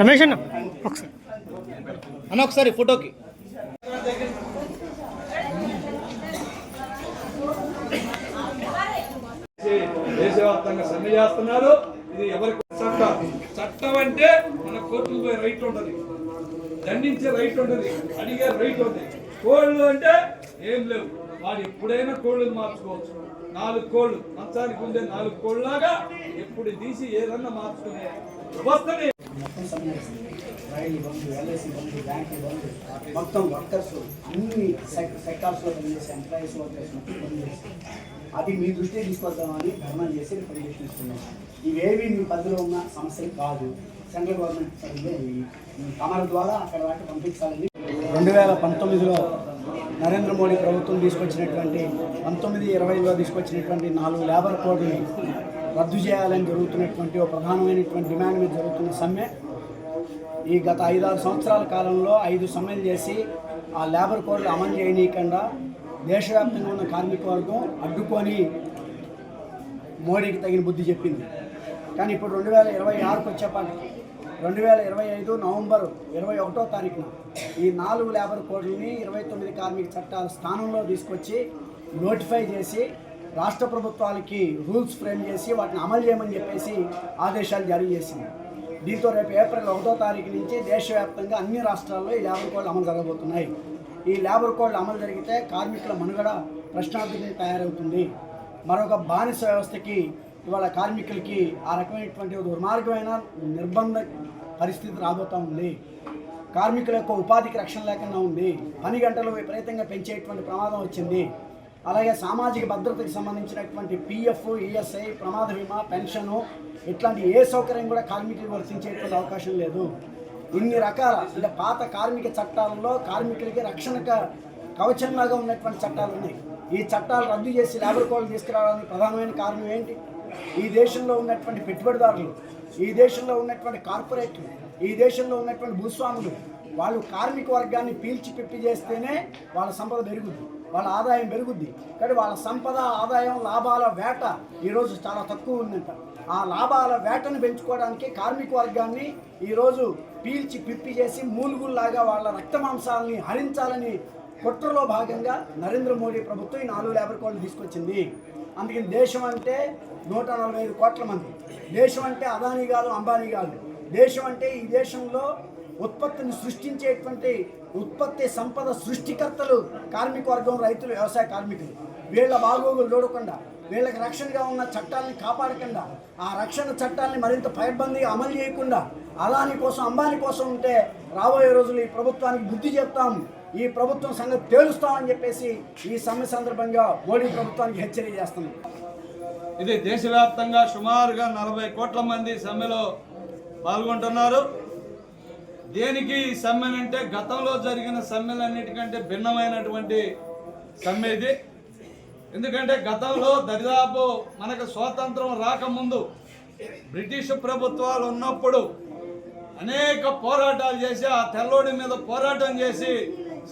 రమేష్ అన్న ఒకసారి. అన్న ఒకసారి ఫోటోకి. దేశవ్యాప్తంగా సమ్మె చేస్తున్నారు. ఇది ఎవరికి చట్టం? చట్టం అంటే మన కోర్టుకు పోయే రైట్ ఉంటుంది. దండించే రైట్ ఉంటుంది. అడిగే రైట్ ఉంటుంది కోళ్ళు అంటే ఏం లేవు. వాడు ఎప్పుడైనా కోళ్ళు మార్చుకోవచ్చు. నాలుగు కోళ్ళు మంచానికి ఉండే నాలుగు కోళ్ళలాగా ఎప్పుడు తీసి ఏదన్నా మార్చుకునే బంధు మొత్తం వర్కర్స్ అన్ని సెక్టార్స్లో పనిచేసే ఎంప్లాయీస్ వర్కర్స్ మొత్తం పనిచేసి అది మీ దృష్టికి తీసుకొద్దామని ధర్నా చేసి రిప్రజెంటేషన్ ఇస్తున్నాం ఇవేవి మీ పరిధిలో ఉన్న సమస్యలు కాదు. సెంట్రల్ గవర్నమెంట్ పరిధిలో ఇవి. ఈ తమర ద్వారా అక్కడ దాకా పంపించాలని. రెండు వేల పంతొమ్మిదిలో నరేంద్ర మోడీ ప్రభుత్వం తీసుకొచ్చినటువంటి పంతొమ్మిది ఇరవైలో తీసుకొచ్చినటువంటి నాలుగు లేబర్ కోడ్ని రద్దు చేయాలని జరుగుతున్నటువంటి ఒక ప్రధానమైనటువంటి డిమాండ్ మీద జరుగుతున్న సమ్మె. ఈ గత ఐదారు సంవత్సరాల కాలంలో ఐదు సమ్మెలు చేసి ఆ లేబర్ కోడ్లు అమలు చేయనీయకుండా దేశవ్యాప్తంగా ఉన్న కార్మిక వర్గం అడ్డుకొని మోడీకి తగిన బుద్ధి చెప్పింది. కానీ ఇప్పుడు రెండు వేల ఇరవై ఆరుకు వచ్చేపాటికి రెండు వేల ఇరవై ఐదు నవంబర్ ఇరవై ఒకటో తారీఖున ఈ నాలుగు లేబర్ కోడ్లని ఇరవై తొమ్మిది కార్మిక చట్టాల స్థానంలో తీసుకొచ్చి నోటిఫై చేసి రాష్ట్ర ప్రభుత్వాలకి రూల్స్ ఫ్రేమ్ చేసి వాటిని అమలు చేయమని చెప్పేసి ఆదేశాలు జారీ చేసింది. దీంతో రేపు ఏప్రిల్ ఒకటో తారీఖు నుంచి దేశవ్యాప్తంగా అన్ని రాష్ట్రాల్లో ఈ లేబర్ కోడ్లు అమలు జరగబోతున్నాయి. ఈ లేబర్ కోడ్లు అమలు జరిగితే కార్మికుల మనుగడ ప్రశ్నార్థకంగా తయారవుతుంది. మరొక బానిస వ్యవస్థకి ఇవాళ కార్మికులకి ఆ రకమైనటువంటి ఒక దుర్మార్గమైన నిర్బంధ పరిస్థితి రాబోతూ ఉంది. కార్మికుల యొక్క ఉపాధికి రక్షణ లేకుండా ఉంది. పని గంటలు విపరీతంగా పెంచేటువంటి ప్రమాదం వచ్చింది. అలాగే సామాజిక భద్రతకి సంబంధించినటువంటి పిఎఫ్ ఈఎస్ఐ ప్రమాద బీమా పెన్షను ఇట్లాంటి ఏ సౌకర్యం కూడా కార్మికులకు వర్తించేటువంటి అవకాశం లేదు. ఇన్ని రకాల అంటే పాత కార్మిక చట్టాలలో కార్మికులకి రక్షణ క- కవచంలాగా ఉన్నటువంటి చట్టాలు ఉన్నాయి. ఈ చట్టాలు రద్దు చేసి లేబర్ కోడ్లు తీసుకురావడానికి ప్రధానమైన కారణం ఏంటి? ఈ దేశంలో ఉన్నటువంటి పెట్టుబడిదారులు ఈ దేశంలో ఉన్నటువంటి కార్పొరేట్లు ఈ దేశంలో ఉన్నటువంటి భూస్వాములు వాళ్ళు కార్మిక వర్గాన్ని పీల్చి పిప్పి చేస్తేనే వాళ్ళ సంపద పెరుగుద్ది వాళ్ళ ఆదాయం పెరుగుద్ది. కానీ వాళ్ళ సంపద ఆదాయం లాభాల వేట ఈరోజు చాలా తక్కువ ఉందంట. ఆ లాభాల వేటను పెంచుకోవడానికి కార్మిక వర్గాన్ని ఈరోజు పీల్చి పిప్పి చేసి మూలుగుల్లాగా వాళ్ళ రక్త మాంసాలని హరించాలని కుట్రలో భాగంగా నరేంద్ర మోడీ ప్రభుత్వం ఈ నాలుగు లేబర్ కోడ్లు తీసుకొచ్చింది. అందుకని దేశం అంటే నూట నలభై ఐదు కోట్ల మంది. దేశం అంటే అదానీ కాదు అంబానీ కాదు. దేశం అంటే ఈ దేశంలో ఉత్పత్తిని సృష్టించేటువంటి ఉత్పత్తి సంపద సృష్టికర్తలు కార్మిక వర్గం రైతులు వ్యవసాయ కార్మికులు. వీళ్ళ బాగోగులు చూడకుండా వీళ్ళకి రక్షణగా ఉన్న చట్టాలని కాపాడకుండా ఆ రక్షణ చట్టాలని మరింత పైబందీగా అమలు చేయకుండా అదాని కోసం అంబానీ కోసం ఉంటే రాబోయే రోజులు ఈ ప్రభుత్వానికి బుద్ధి చెప్తాము. ఈ ప్రభుత్వం సంగతి తేలుస్తామని చెప్పేసి ఈ సమ్మె సందర్భంగా మోడీ ప్రభుత్వానికి హెచ్చరిక చేస్తున్నాం. ఇది దేశవ్యాప్తంగా సుమారుగా నలభై కోట్ల మంది సమ్మెలో పాల్గొంటున్నారు. దేనికి ఈ సమ్మెనంటే గతంలో జరిగిన సమ్మెలన్నిటికంటే భిన్నమైనటువంటి సమ్మె ఇది. ఎందుకంటే గతంలో దరిదాపు మనకు స్వాతంత్రం రాకముందు బ్రిటిష్ ప్రభుత్వాలు ఉన్నప్పుడు అనేక పోరాటాలు చేసి ఆ తెల్లోడి మీద పోరాటం చేసి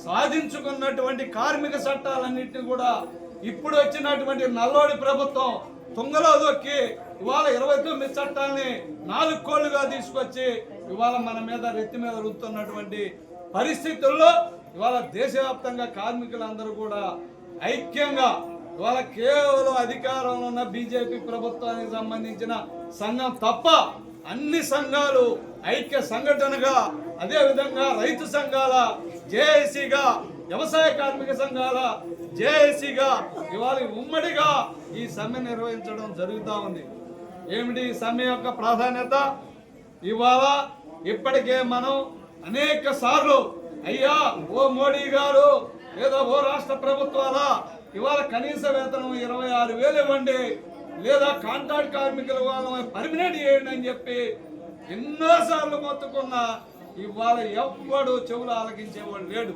సాధించుకున్నటువంటి కార్మిక చట్టాలన్నింటినీ కూడా ఇప్పుడు వచ్చినటువంటి నల్లోడి ప్రభుత్వం తుంగలో దొక్కి ఇవాళ ఇరవై తొమ్మిది చట్టాలని నాలుగు కోళ్ళుగా తీసుకొచ్చి ఇవాళ మన మీద రెత్తి మీద రుతున్నటువంటి పరిస్థితుల్లో ఇవాళ దేశవ్యాప్తంగా కార్మికులందరూ కూడా ఐక్యంగా ఇవాళ కేవలం అధికారంలో ఉన్న బీజేపీ ప్రభుత్వానికి సంబంధించిన సంఘం తప్ప అన్ని సంఘాలు ఐక్య సంఘటనగా అదేవిధంగా రైతు సంఘాల జేఏసీగా వ్యవసాయ కార్మిక సంఘాల జేఏసీగా ఇవాళ ఉమ్మడిగా ఈ సమ్మె నిర్వహించడం జరుగుతూ ఉంది. ఏమిటి ఈ సమ్మె యొక్క ప్రాధాన్యత? ఇవాళ ఇప్పటికే మనం అనేక సార్లు అయ్యా ఓ మోడీ గారు లేదా ఓ రాష్ట్ర ప్రభుత్వాల ఇవాళ కనీస వేతనం ఇరవై ఆరు వేలు ఇవ్వండి లేదా కాంట్రాక్ట్ కార్మికుల వాళ్ళ పర్మినెంట్ చేయండి అని చెప్పి ఎన్నోసార్లు మొత్తుకున్నా ఇవాళ ఎవ్వడు చెవులు ఆలకించేవాడు లేడు.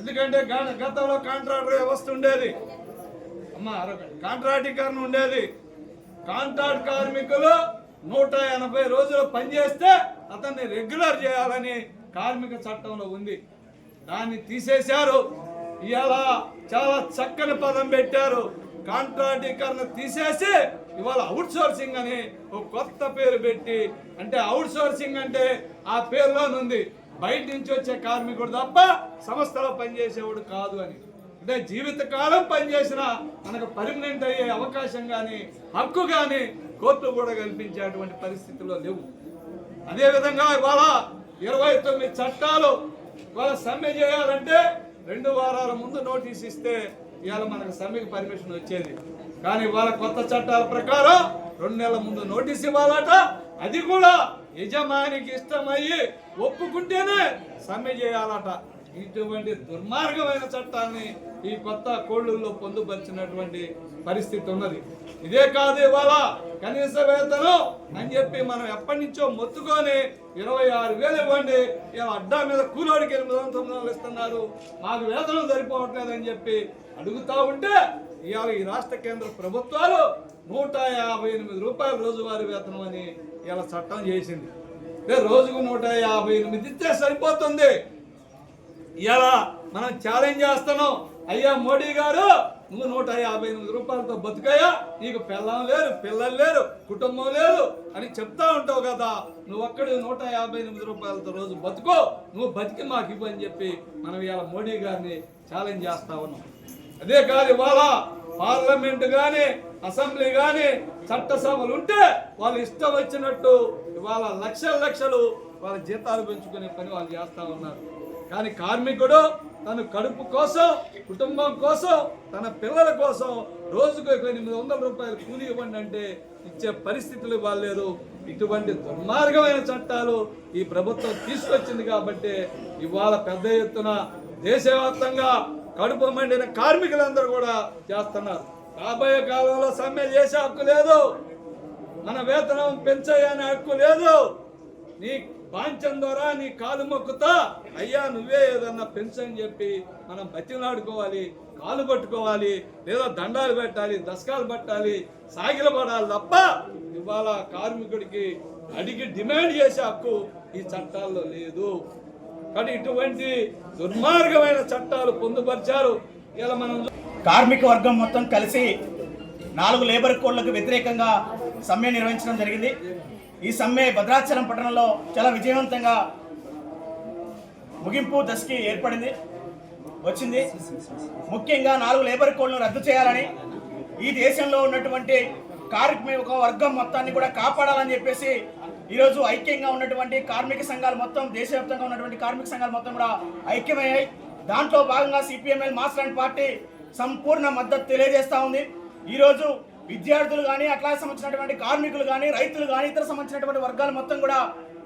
ఎందుకంటే గతంలో కాంట్రాక్టర్ వ్యవస్థ ఉండేది అమ్మ కాంట్రాక్టీకరణ ఉండేది. కాంట్రాక్ట్ కార్మికులు నూట ఎనభై రోజులు పనిచేస్తే అతన్ని రెగ్యులర్ చేయాలని కార్మిక చట్టంలో ఉంది. దాన్ని తీసేశారు. ఇలా చాలా చక్కని పదం పెట్టారు. కాంట్రాక్టీకరణ తీసేసి ఇవాళ అవుట్ సోర్సింగ్ అని ఒక కొత్త పేరు పెట్టి అంటే అవుట్ సోర్సింగ్ అంటే ఆ పేరులోనుంది బయట నుంచి వచ్చే కార్మికుడు తప్ప సంస్థలో పనిచేసేవాడు కాదు అని. అంటే జీవితకాలం పనిచేసిన మనకు పర్మనెంట్ అయ్యే అవకాశం కానీ హక్కు కానీ కోర్టు కూడా కల్పించేటువంటి పరిస్థితుల్లో లేవు. అదేవిధంగా ఇవాళ ఇరవై తొమ్మిది చట్టాలు ఇవాళ సమ్మె చేయాలంటే రెండు వారాల ముందు నోటీస్ ఇస్తే ఇవాళ మనకు సమ్మెకి పర్మిషన్ వచ్చేది. కానీ ఇవాళ కొత్త చట్టాల ప్రకారం రెండు నెలల ముందు నోటీస్ ఇవ్వాలట. అది కూడా యజమానికి ఇష్టమయ్యి ఒప్పుకుంటేనే సమ్మె చేయాలట. ఇటువంటి దుర్మార్గమైన చట్టాన్ని ఈ కొత్త కోళ్ళుల్లో పొందుపరిచినటువంటి పరిస్థితి ఉన్నది. ఇదే కాదు ఇవాళ కనీస వేతనం అని చెప్పి మనం ఎప్పటి నుంచో మొత్తుకొని ఇరవై ఆరు వేలు ఇవ్వండి అడ్డా మీద కూలోడికి ఎనిమిది వందల తొమ్మిది వందలు ఇస్తున్నారు. మాకు వేతనం సరిపోవట్లేదు అని చెప్పి అడుగుతా ఉంటే ఇవాళ ఈ రాష్ట్ర కేంద్ర ప్రభుత్వాలు నూట యాభై ఎనిమిది రూపాయల రోజువారీ వేతనం అని ఇలా చట్టం చేసింది. రోజుకు నూట యాభై ఎనిమిది ఇస్తే సరిపోతుంది. ఇలా మనం ఛాలెంజ్ చేస్తున్నాం. అయ్యా మోడీ గారు నువ్వు నూట యాభై ఎనిమిది రూపాయలతో బతుకయ్యా. నీకు పిల్లం లేరు పిల్లలు లేరు కుటుంబం లేదు అని చెప్తా ఉంటావు కదా. నువ్వు ఒక్కడు నూట యాభై ఎనిమిది రూపాయలతో రోజు బతుకో. నువ్వు బతికి మాకు ఇవ్వు అని చెప్పి మనం ఇవాళ మోడీ గారిని ఛాలెంజ్ చేస్తా ఉన్నాం. అదే కాదు ఇవాళ పార్లమెంట్ కానీ అసెంబ్లీ కానీ చట్టసభలు ఉంటే వాళ్ళు ఇష్టం వచ్చినట్టు ఇవాళ లక్షల లక్షలు వాళ్ళ జీతాలు పెంచుకునే పని వాళ్ళు చేస్తా ఉన్నారు. కానీ కార్మికుడు తన కడుపు కోసం కుటుంబం కోసం తన పిల్లల కోసం రోజుకు ఒక ఎనిమిది వందల రూపాయలు కూలి ఇవ్వండి అంటే ఇచ్చే పరిస్థితులు ఇవ్వలేరు ఇటువంటి దుర్మార్గమైన చట్టాలు ఈ ప్రభుత్వం తీసుకొచ్చింది కాబట్టి ఇవాళ పెద్ద ఎత్తున దేశవ్యాప్తంగా కడుపు మండిన కార్మికులందరూ కూడా చేస్తున్నారు. రాబోయే కాలంలో సమ్మె చేసే హక్కు లేదు. మన వేతనం పెంచయ్యనే హక్కు లేదు. నీ పాంచం ద్వారా నీ కాలు మొక్కుతా. అయ్యా నువ్వే ఏదన్నా పెంచని చెప్పి మనం బతిలాడుకోవాలి కాలు పట్టుకోవాలి లేదా దండాలు పెట్టాలి దశకాలు పట్టాలి సాగిల పడాలి తప్ప ఇవాళ కార్మికుడికి అడిగి డిమాండ్ చేసే హక్కు ఈ చట్టాల్లో లేదు. కానీ ఇటువంటి దుర్మార్గమైన చట్టాలు పొందుపరిచారు. ఇలా మనం కార్మిక వర్గం మొత్తం కలిసి నాలుగు లేబర్ కోడ్లకు వ్యతిరేకంగా సమ్మె నిర్వహించడం జరిగింది. ఈ సమ్మె భద్రాచలం పట్టణంలో చాలా విజయవంతంగా ముగింపు దశకి ఏర్పడింది వచ్చింది. ముఖ్యంగా నాలుగు లేబర్ కోడ్లను రద్దు చేయాలని ఈ దేశంలో ఉన్నటువంటి కార్మిక వర్గం మొత్తాన్ని కూడా కాపాడాలని చెప్పేసి ఈరోజు ఐక్యంగా ఉన్నటువంటి కార్మిక సంఘాలు మొత్తం దేశవ్యాప్తంగా ఉన్నటువంటి కార్మిక సంఘాలు మొత్తం కూడా ఐక్యమయ్యాయి. దాంట్లో భాగంగా సిపిఎంఎల్ మాస్టర్ అండ్ పార్టీ సంపూర్ణ మద్దతు తెలియజేస్తూ ఉంది. ఈరోజు విద్యార్థులు కానీ అట్లా సంబంధించినటువంటి కార్మికులు కానీ రైతులు కానీ ఇతర సంబంధించినటువంటి వర్గాలు మొత్తం కూడా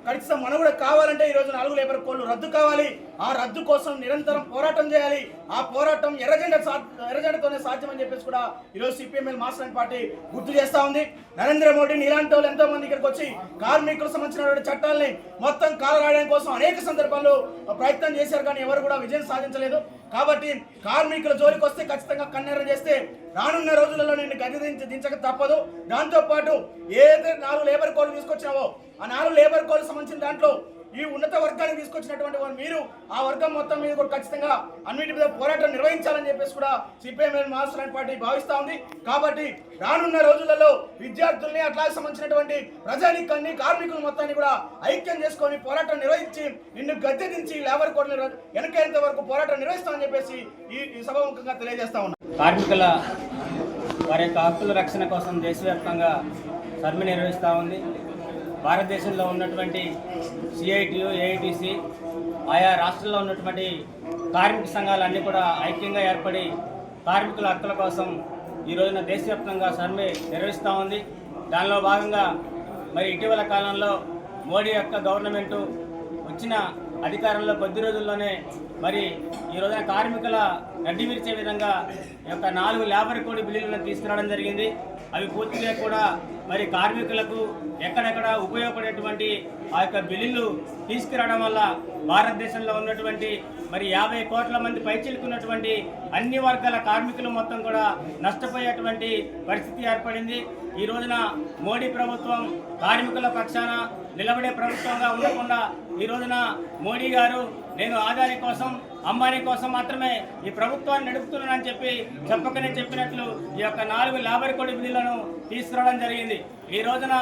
ఖచ్చితంగా మనం కూడా కావాలంటే ఈరోజు నాలుగు లేబర్ కోళ్ళు రద్దు కావాలి. ఆ రద్దు కోసం నిరంతరం పోరాటం చేయాలి. ఆ పోరాటం ఎర్రజెండ ఎర్రజెండతోనే ఎర్రజెండాతోనే సాధ్యమని చెప్పేసి కూడా ఈరోజు సిపిఎంఎల్ మాస్టర్ పార్టీ గుర్తు చేస్తా ఉంది. నరేంద్ర మోడీని ఇలాంటి వాళ్ళు ఎంతో మంది ఇక్కడికి వచ్చి కార్మికులకు సంబంధించినటువంటి చట్టాలని మొత్తం కాలరాయడం కోసం అనేక సందర్భాల్లో ప్రయత్నం చేశారు కానీ ఎవరు కూడా విజయం సాధించలేదు. కాబట్టి కార్మికుల జోలికి వస్తే ఖచ్చితంగా కన్నెర చేస్తే రానున్న రోజులలో నేను గది దించక తప్పదు. దాంతో పాటు ఏదైతే నాలుగు లేబర్ కోడ్లు తీసుకొచ్చినావో ఆ నాలుగు లేబర్ కోడ్లు సంబంధించిన దాంట్లో ఈ ఉన్నత వర్గానికి తీసుకొచ్చినటువంటి వారు మీరు ఆ వర్గం మొత్తం మీద కూడా ఖచ్చితంగా అన్నిటి మీద పోరాటం నిర్వహించాలని చెప్పేసి కూడా సిపిఎంఎల్ మాస్టర్ అండ్ పార్టీ భావిస్తా ఉంది. కాబట్టి రానున్న రోజులలో విద్యార్థుల్ని అట్లా సంబంధించినటువంటి ప్రజానికాన్ని కార్మికుల మొత్తాన్ని కూడా ఐక్యం చేసుకొని పోరాటం నిర్వహించి నిన్ను గద్దె దించి లేబర్ కోడ్లు వెనకైనంత వరకు పోరాటం నిర్వహిస్తామని చెప్పేసి ఈ ఈ సభాముఖంగా తెలియజేస్తా ఉన్నాం. కార్మికుల వారి యొక్క హక్కుల రక్షణ కోసం దేశవ్యాప్తంగా సమ్మె నిర్వహిస్తూ ఉంది. భారతదేశంలో ఉన్నటువంటి సిఐటియు ఏఐటిసి ఆయా రాష్ట్రాల్లో ఉన్నటువంటి కార్మిక సంఘాలన్నీ కూడా ఐక్యంగా ఏర్పడి కార్మికుల హక్కుల కోసం ఈ రోజున దేశవ్యాప్తంగా సర్వే నిర్వహిస్తూ ఉంది. దానిలో భాగంగా మరి ఇటీవల కాలంలో మోడీ యొక్క గవర్నమెంటు వచ్చిన అధికారంలో కొద్ది రోజుల్లోనే మరి ఈ రోజున కార్మికుల గడ్డి విరిచే విధంగా ఈ యొక్క నాలుగు లేబర్ కోడ్ బిల్లులను తీసుకురావడం జరిగింది. అవి పూర్తిగా కూడా మరి కార్మికులకు ఎక్కడెక్కడ ఉపయోగపడేటువంటి ఆ యొక్క బిల్లులు తీసుకురావడం వల్ల భారతదేశంలో ఉన్నటువంటి మరి యాభై కోట్ల మంది పైచిలుకున్నటువంటి అన్ని వర్గాల కార్మికులు మొత్తం కూడా నష్టపోయేటువంటి పరిస్థితి ఏర్పడింది. ఈ రోజున మోడీ ప్రభుత్వం కార్మికుల పక్షాన నిలబడే ప్రభుత్వంగా ఉండకుండా ఈ రోజున మోడీ గారు నేను ఆదాయం కోసం అంబానీ కోసం మాత్రమే ఈ ప్రభుత్వాన్ని నడుపుతున్నానని చెప్పి చెప్పకనే చెప్పినట్లు ఈ యొక్క నాలుగు లేబర్ కోడ్ బిల్లులను తీసుకురావడం జరిగింది. ఈ రోజున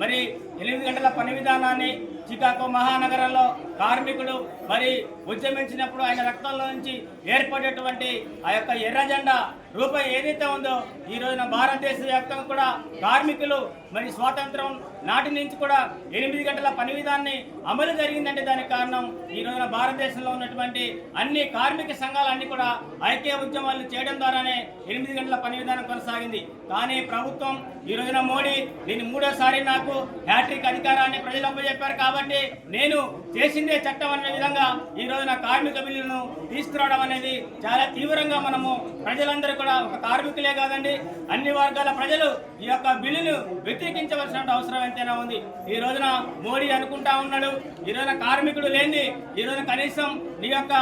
మరి ఎనిమిది గంటల పని విధానాన్ని చికాగో మహానగరంలో కార్మికులు మరి ఉద్యమించినప్పుడు ఆయన రక్తంలో నుంచి ఏర్పడేటువంటి ఆ యొక్క ఎర్ర జెండా రూపం ఏదైతే ఉందో ఈ రోజున భారతదేశ వ్యాప్తంగా కూడా కార్మికులు మరి స్వాతంత్రం నాటి నుంచి కూడా ఎనిమిది గంటల పని విధాన్ని అమలు జరిగిందంటే దానికి కారణం ఈ రోజున భారతదేశంలో ఉన్నటువంటి అన్ని కార్మిక సంఘాలన్నీ కూడా ఐక్య ఉద్యమాలు చేయడం ద్వారానే ఎనిమిది గంటల పని విధానం కొనసాగింది. కానీ ప్రభుత్వం ఈ రోజున మోడీ దీన్ని మూడోసారి నాకు హ్యాట్రిక్ అధికారాన్ని ప్రజలకు చెప్పారు కాబట్టి నేను చేసింది చట్టం అనే విధంగా ఈ రోజున కార్మిక బిల్లును తీసుకురావడం అనేది చాలా తీవ్రంగా మనము ప్రజలందరూ కూడా ఒక కార్మికులే కాదండి అన్ని వర్గాల ప్రజలు ఈ యొక్క బిల్లును వ్యతిరేకించవలసిన అవసరం ఎంతైనా ఉంది. ఈ రోజున మోడీ అనుకుంటా ఉన్నాడు ఈ రోజున కార్మికుడు లేని ఈ రోజున కనీసం నీ యొక్క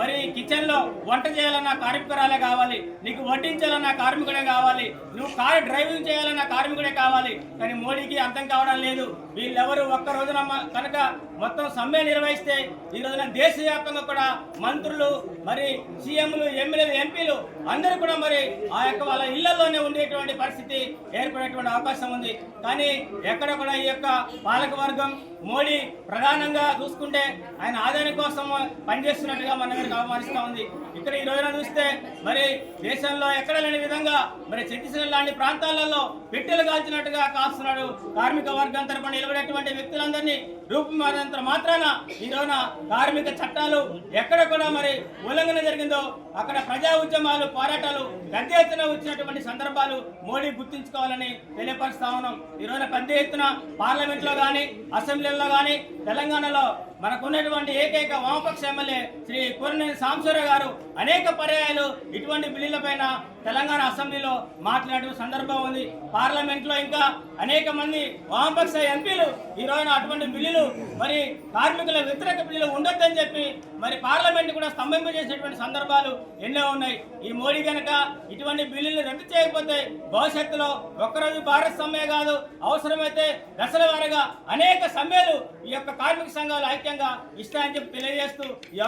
మరి కిచెన్లో వంట చేయాలన్న కార్మికురాలే కావాలి నీకు వడ్డించాలన్న కార్మికుడే కావాలి నువ్వు కారు డ్రైవింగ్ చేయాలన్న కార్మికుడే కావాలి కానీ మోడీకి అర్థం కావడం లేదు. వీళ్ళెవరు ఒక్క రోజున కనుక మొత్తం సమ్మె నిర్వహిస్తే ఈ రోజున దేశవ్యాప్తంగా కూడా మంత్రులు మరి సీఎంలు ఎమ్మెల్యేలు ఎంపీలు అందరూ కూడా మరి ఆ యొక్క వాళ్ళ ఇళ్ళలోనే ఉండేటువంటి పరిస్థితి ఏర్పడేటువంటి అవకాశం ఉంది. కానీ ఎక్కడ కూడా ఈ యొక్క పాలక వర్గం మోడీ ప్రధానంగా చూసుకుంటే ఆయన ఆదాయం కోసం పనిచేస్తున్నట్టుగా మన మీద అవమానిస్తూ ఉంది. ఇక్కడ ఈ రోజున చూస్తే మరి దేశంలో ఎక్కడ లేని విధంగా మరి ఛత్తీస్గఢ్ లాంటి ప్రాంతాలలో పెట్టెలు కాల్చినట్టుగా కాస్తున్నాడు. కార్మిక వర్గం తరపున నిలబడేటువంటి వ్యక్తులందరినీ రూపుమారినంత మాత్రాన ఈరోజున కార్మిక చట్టాలు ఎక్కడ కూడా మరి ఉల్లంఘన జరిగిందో అక్కడ ప్రజా ఉద్యమాలు పోరాటాలు పెద్ద ఎత్తున వచ్చినటువంటి సందర్భాలు మోడీ గుర్తుంచుకోవాలని తెలియపరుస్తా ఉన్నాం. ఈరోజు పెద్ద ఎత్తున పార్లమెంట్లో కానీ అసెంబ్లీలో కానీ తెలంగాణలో మనకున్నటువంటి ఏకైక వామపక్ష ఎమ్మెల్యే శ్రీ కూరనేని సాంబశివరావు గారు అనేక పర్యాయాలు ఇటువంటి బిల్లులపైన తెలంగాణ అసెంబ్లీలో మాట్లాడిన సందర్భం ఉంది. పార్లమెంట్లో ఇంకా అనేక మంది వామపక్ష ఎంపీలు ఈ రోజున అటువంటి బిల్లులు మరి కార్మికుల వ్యతిరేక బిల్లులు ఉండొద్దని చెప్పి మరి పార్లమెంట్ కూడా స్తంభింపజేసేటువంటి సందర్భాలు ఎన్నో ఉన్నాయి. ఈ మోడీ కనుక ఇటువంటి బిల్లులు రద్దు చేయకపోతే భవిష్యత్తులో ఒక్కరోజు భారత్ సమ్మె కాదు అవసరమైతే దశల వారీగా అనేక సమ్మెలు ఈ యొక్క కార్మిక సంఘాలు ఐక్యంగా ఇస్తాయని చెప్పి తెలియజేస్తూ ఈ